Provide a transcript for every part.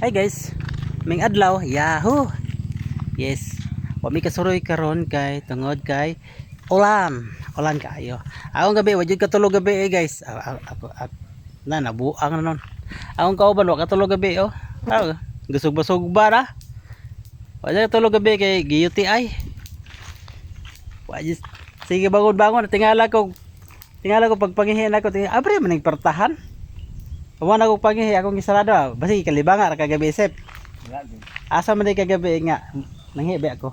Hi guys, ming adlaw, yahoo. Yes. Wa mi kasuroy karon kay tungod kay ulan. Ulan kaayo. Akong gabi, wa jud katulog gabi eh guys. Ako na nabuang na nun. Akong kauban wa katulog gabi oh. Ah, Gusog-busog ba na? Wa jud katulog gabi kay GUTI. Wa jud sige bangon-bangon tingala ko tingala ko pagpangihin ako abre man pertahan. Amo na ko pangihi akong gisarado. ah. Basi kalibanga ra kagabi sep. Asa man kagabi nga nanghibi ako.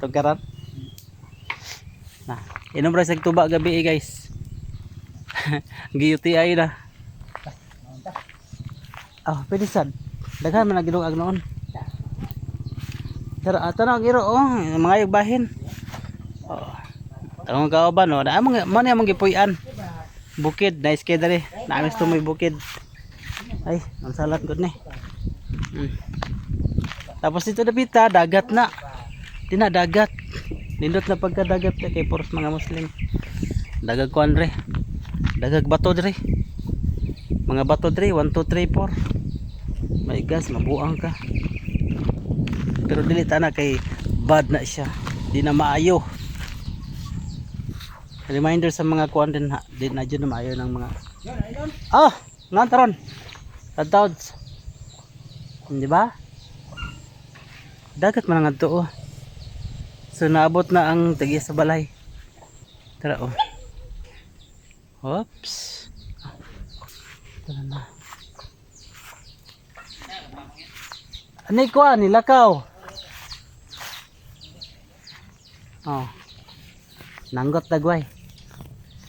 Tugkaran. Nah, inom ra sa tuba gabi eh, guys. GUTI na. Oh, pwede sad. Daghan man nagilong ag noon. Pero ato na ang iro oh, mga bahin. Oh. Tawong kauban no, na among man among gipuy-an. Bukid, nice kay dali. Naamis to may bukid. Ay, ang salat gud ni. Hmm. Tapos dito na pita, dagat na. Di na dagat. Nindot na pagkadagat kay poros mga Muslim. Dagag kuan re. Dagag bato dre. Mga bato dre, 1 2 3 4. My gas, mabuang ka. Pero dili na kay bad na siya. Di na maayo. Reminder sa mga kuan din ha, di na dyan na maayo ng mga Ah, nga taron. Tadtods. Di ba? Dagat man nga to oh. So naabot na ang tagi sa balay. Tara oh. Oops. Tara na. Ani ko ani. Oh. Nanggot dagway.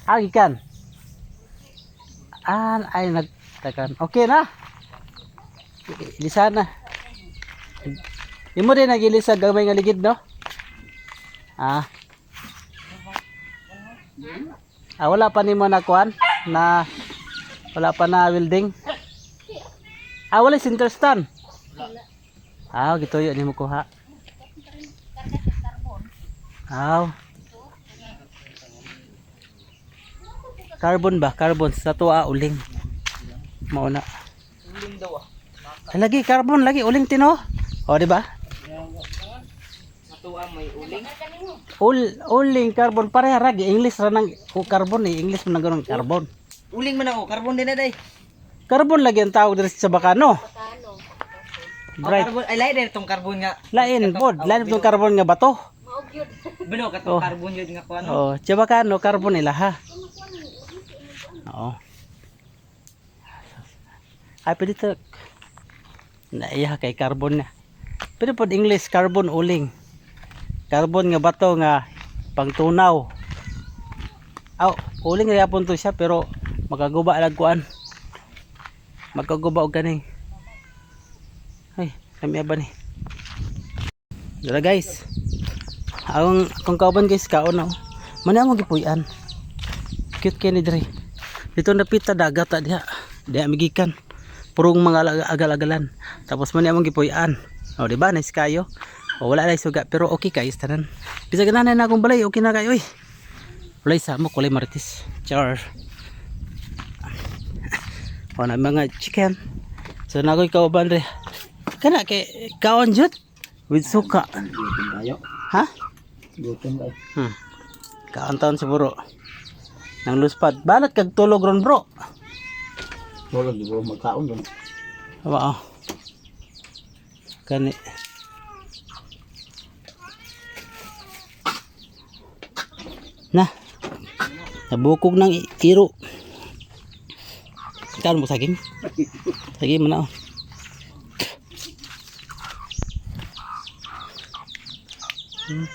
Ah, ikan. Ah, ay nagtakan. Okay na. Ilisa na. Imo din nagilisa gamay nga ligid no? Ah. Ah, wala pa nimo na kuan na wala pa na welding. Ah, wala center stand. Ah, gituyo nimo kuha. Ah. Carbon ba? Carbon sa tuwa uling. Mauna. Uling daw ah. Lagi carbon lagi uling tino. O di ba? Natuwa may uling. Ul uling carbon pareha ragi English ra nang o carbon eh English man nang carbon. Uling man ako, carbon din na day. Carbon lagi ang tawag diri sa bakano. Oh, Right. carbon, ay lain itong carbon nga. Lain pod, lain itong carbon nga bato. Bino, katong Oh. carbon yun nga kuha no. Oh, sa bakano carbon nila ha. Oo. Ay pwede to. Naiya kay carbon na. Pero pod English carbon uling. Carbon nga bato nga pangtunaw. Aw, uling ra yapon siya pero makaguba lang kuan. Magkaguba og kaning. Ay, kami ba ni? Dala guys. Ang kung kauban guys kaon na. Mana mo gipuy-an. Cute kay ni dre. Dito na pita dagat diha. Diha migikan. Purong mga alag- agal-agalan. Tapos man among gipuy-an. O di ba nice kayo. O wala na suga pero okay kayo tanan. Bisa ganahan na akong balay okay na kayo eh. Walay sa mo kulay marites. Char. O na mga chicken. So na ako'y kauban dre. Kana kay kaon jud with suka. Ha? Gutom tayo. Hmm. Kaantaon siguro. Nang luspad. Balat kag tulog ron bro. Wala, di ko magkaon doon. Aba oh. Kani. Na. Nabukog ng iro. Kan mo saging? Saging mo na oh. Hmm.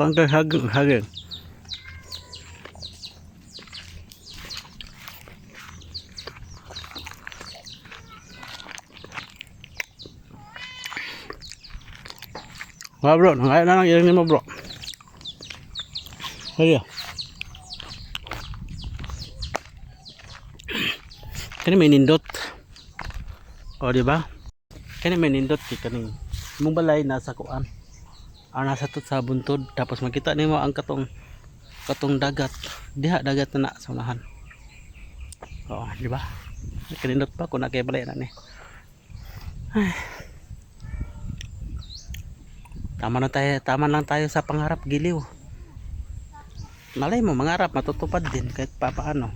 Konter haging haging. Wah bro, nangayon na lang ilang mo bro. Sige. Kani may nindot. O di ba? kani may nindot kay imong balay nasa kuan ah nasa tut sa buntod tapos makita nimo ang katong katong dagat. Diha dagat na sa unahan. Oh di ba? Kanindot pa kung na kay balay na ni. Ay. tama na tayo tama lang tayo sa pangarap giliw. Malay mo mangarap matutupad din kahit pa paano.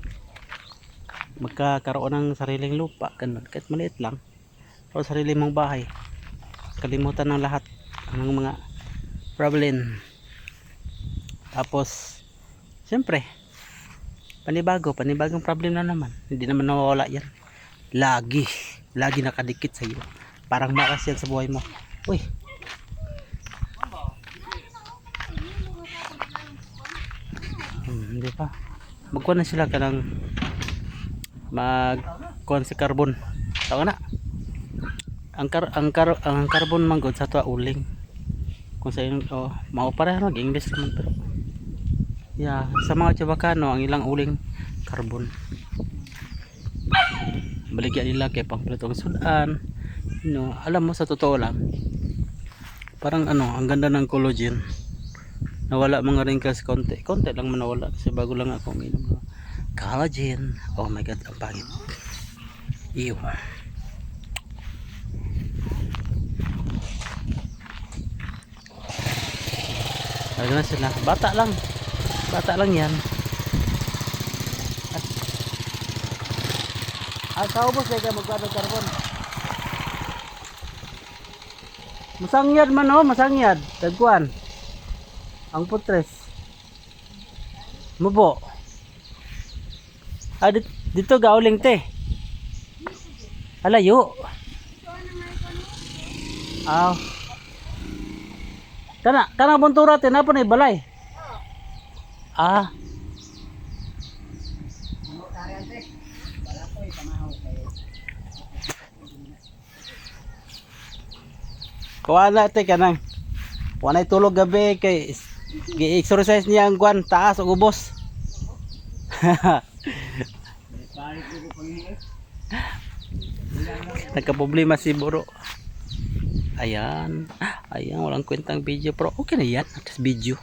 Magkakaroon ng sariling lupa ganun. Kahit maliit lang. O sarili mong bahay. Kalimutan ng lahat ng mga problem. Tapos siyempre panibago panibagong problem na naman. Hindi naman nawawala yan. Lagi lagi nakadikit sa iyo parang makas yan sa buhay mo. Uy. Hmm, hindi pa. Magkuha na sila ka ng mag kuha sa carbon. Tawa na. Ang kar ang kar ang carbon manggod sa tuwa uling kung sa inyo oh, mao pareho mag English naman pero yeah sa mga Chabacano ang ilang uling carbon. Baligyan nila kay pangpalitong sudan. No alam mo sa totoo lang parang ano ang ganda ng collagen. Nawala mga wrinkles konti. Konti lang man nawala kasi bago lang ako uminom. Collagen. Oh my god ang pangit. Ew Talaga na sila. Bata lang. Bata lang yan. At, ah, kaubos na ka magkano carbon. Masangyad man oh, masangyad. Tagkuan. Ang putres. Mubo. Ah, dito, dito gauling te. Alayo. Ah. Kana, kana buntura te napon ay balay. Ah. Kuwala te kanang. Wanay tulog gabi kay gi-exercise niya ang kwan taas ug ubos. Nagka-problema si Buro. Ayan. Ayan, walang kwentang video. Pero okay na yan. At video.